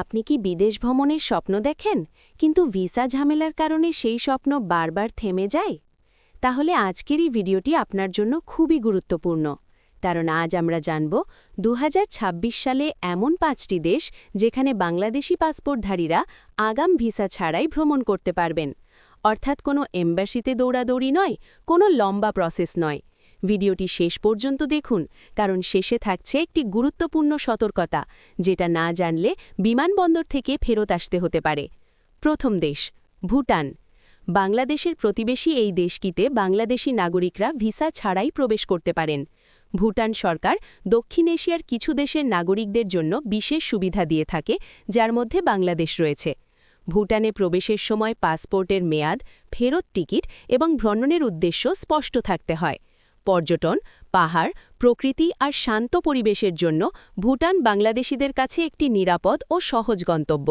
আপনি কি বিদেশ ভ্রমণের স্বপ্ন দেখেন? কিন্তু ভিসা ঝামেলার কারণে সেই স্বপ্ন বারবার থেমে যায়? তাহলে আজকের এই ভিডিওটি আপনার জন্য খুবই গুরুত্বপূর্ণ। কারণ আজ আমরা জানব দু হাজার ছাব্বিশ সালে এমন পাঁচটি দেশ যেখানে বাংলাদেশি পাসপোর্টধারীরা আগাম ভিসা ছাড়াই ভ্রমণ করতে পারবেন। অর্থাৎ কোনো এম্বাসিতে দৌড়াদৌড়ি নয়, কোনো লম্বা প্রসেস নয়। ভিডিওটি শেষ পর্যন্ত দেখুন, কারণ শেষে থাকছে একটি গুরুত্বপূর্ণ সতর্কতা, যেটা না জানলে বিমানবন্দর থেকে ফেরত আসতে হতে পারে। প্রথম দেশ, ভুটান। বাংলাদেশের প্রতিবেশী এই দেশটিতে বাংলাদেশি নাগরিকরা ভিসা ছাড়াই প্রবেশ করতে পারেন। ভুটান সরকার দক্ষিণ এশিয়ার কিছু দেশের নাগরিকদের জন্য বিশেষ সুবিধা দিয়ে থাকে, যার মধ্যে বাংলাদেশ রয়েছে। ভুটানে প্রবেশের সময় পাসপোর্টের মেয়াদ, ফেরত টিকিট এবং ভ্রমণের উদ্দেশ্য স্পষ্ট থাকতে হয়। পর্যটন, পাহাড়, প্রকৃতি আর শান্ত পরিবেশের জন্য ভুটান বাংলাদেশিদের কাছে একটি নিরাপদ ও সহজ গন্তব্য।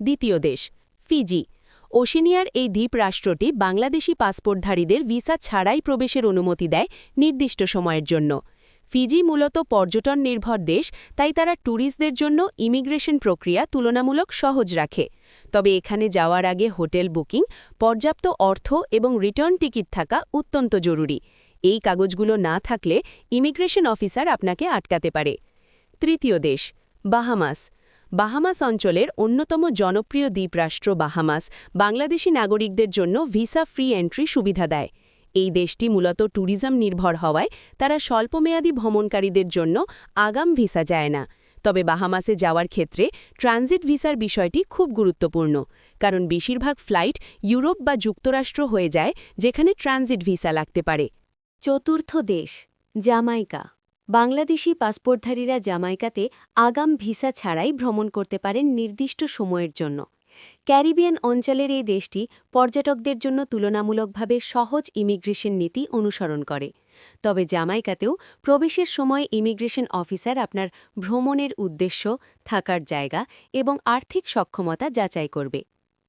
দ্বিতীয় দেশ, ফিজি। ওশেনিয়ার এই দ্বীপ রাষ্ট্রটি বাংলাদেশি পাসপোর্টধারীদের ভিসা ছাড়াই প্রবেশের অনুমতি দেয় নির্দিষ্ট সময়ের জন্য। ফিজি মূলত পর্যটন নির্ভর দেশ, তাই তারা ট্যুরিস্টদের জন্য ইমিগ্রেশন প্রক্রিয়া তুলনামূলক সহজ রাখে। তবে এখানে যাওয়ার আগে হোটেল বুকিং, পর্যাপ্ত অর্থ এবং রিটার্ন টিকিট থাকা অত্যন্ত জরুরি। এই কাগজগুলো না থাকলে ইমিগ্রেশন অফিসার আপনাকে আটকাতে পারে। তৃতীয় দেশ, বাহামাস। বাহামাস অঞ্চলের অন্যতম জনপ্রিয় দ্বীপরাষ্ট্র বাহামাস বাংলাদেশি নাগরিকদের জন্য ভিসা ফ্রি এন্ট্রি সুবিধা দেয়। এই দেশটি মূলত ট্যুরিজম নির্ভর হওয়ায় তারা স্বল্পমেয়াদী ভ্রমণকারীদের জন্য আগাম ভিসা যায় না। তবে বাহামাসে যাওয়ার ক্ষেত্রে ট্রানজিট ভিসার বিষয়টি খুব গুরুত্বপূর্ণ, কারণ বেশিরভাগ ফ্লাইট ইউরোপ বা যুক্তরাষ্ট্র হয়ে যায় যেখানে ট্রানজিট ভিসা লাগতে পারে। চতুর্থ দেশ জামাইকা বাংলাদেশি পাসপোর্টধারীরা জামাইকাতে আগাম ভিসা ছাড়াই ভ্রমণ করতে পারেন নির্দিষ্ট সময়ের জন্য। ক্যারিবিয়ান অঞ্চলের এই দেশটি পর্যটকদের জন্য তুলনামূলকভাবে সহজ ইমিগ্রেশন নীতি অনুসরণ করে। তবে জামাইকাতেও প্রবেশের সময় ইমিগ্রেশন অফিসার আপনার ভ্রমণের উদ্দেশ্য, থাকার জায়গা এবং আর্থিক সক্ষমতা যাচাই করবে।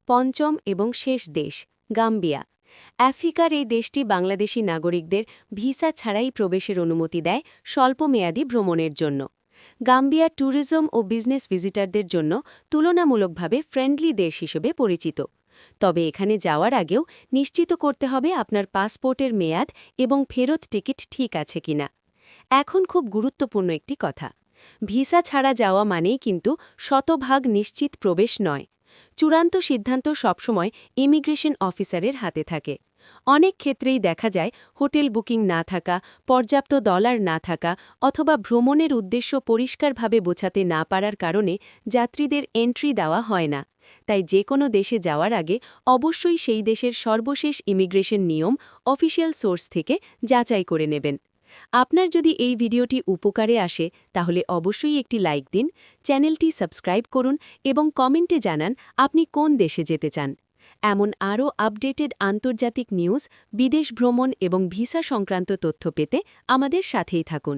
পঞ্চম এবং শেষ দেশ, গাম্বিয়া। আফ্রিকার এই দেশটি বাংলাদেশি নাগরিকদের ভিসা ছাড়াই প্রবেশের অনুমতি দেয় স্বল্পমেয়াদী ভ্রমণের জন্য। গাম্বিয়া ট্যুরিজম ও বিজনেস ভিজিটারদের জন্য তুলনামূলকভাবে ফ্রেন্ডলি দেশ হিসেবে পরিচিত। তবে এখানে যাওয়ার আগেও নিশ্চিত করতে হবে আপনার পাসপোর্টের মেয়াদ এবং ফেরত টিকিট ঠিক আছে কিনা। এখন খুব গুরুত্বপূর্ণ একটি কথা। ভিসা ছাড়া যাওয়া মানেই কিন্তু শতভাগ নিশ্চিত প্রবেশ নয়। চূড়ান্ত সিদ্ধান্ত সবসময় ইমিগ্রেশন অফিসারের হাতে থাকে। অনেক ক্ষেত্রেই দেখা যায়, হোটেল বুকিং না থাকা, পর্যাপ্ত ডলার না থাকা অথবা ভ্রমণের উদ্দেশ্য পরিষ্কারভাবে বোঝাতে না পারার কারণে যাত্রীদের এন্ট্রি দেওয়া হয় না। তাই যে কোনো দেশে যাওয়ার আগে অবশ্যই সেই দেশের সর্বশেষ ইমিগ্রেশন নিয়ম অফিসিয়াল সোর্স থেকে যাচাই করে নেবেন। আপনার যদি এই ভিডিওটি উপকারে আসে, তাহলে অবশ্যই একটি লাইক দিন, চ্যানেলটি সাবস্ক্রাইব করুন এবং কমেন্টে জানান আপনি কোন দেশে যেতে চান। এমন আরও আপডেটেড আন্তর্জাতিক নিউজ, বিদেশ ভ্রমণ এবং ভিসা সংক্রান্ত তথ্য পেতে আমাদের সাথেই থাকুন।